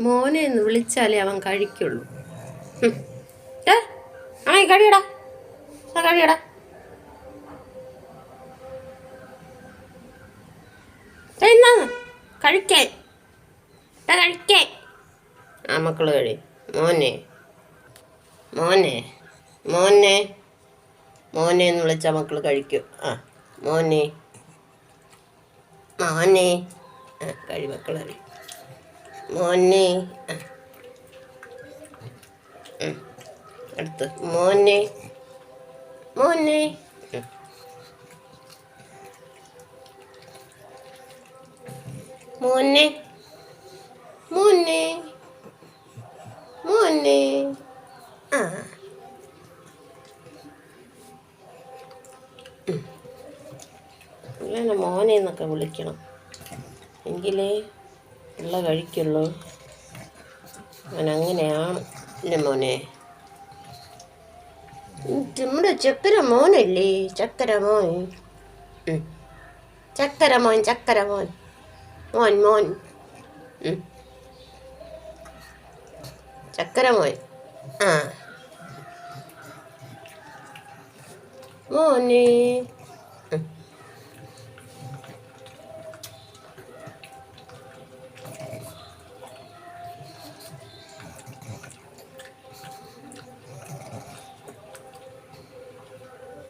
മോനെ എന്ന് വിളിച്ചാലേ അവൻ കഴിക്കുള്ളൂ. ആ കഴിയടാ. ആ കഴിയടാ. എന്നാന്ന് കഴിക്കാൻ. കഴിക്കേ ആ മക്കൾ കഴി. മോനെ. മോനെ. മോനെ. മോനെ എന്ന് വിളിച്ചാൽ മക്കൾ കഴിക്കും. ആ മോനെ. മോനെ. ആ കഴി മക്കൾ മോനെ. അടുത്ത്. മോനെ. മോനെ. മോനെ. മോനെ. മോനെ. ആ. മോനെ എന്നൊക്കെ വിളിക്കണം. എങ്കിലേ ഉള്ള കഴിക്കുള്ളൂ. അങ്ങനെയാണ്. എന്റെ മോനെ. നമ്മുടെ ചക്കര മോനല്ലേ? ചക്കര മോൻ. ചക്കര മോൻ ചക്കര മോൻ. മോൻ മോൻ. ചക്കര മോൻ. ആ. മോനെ.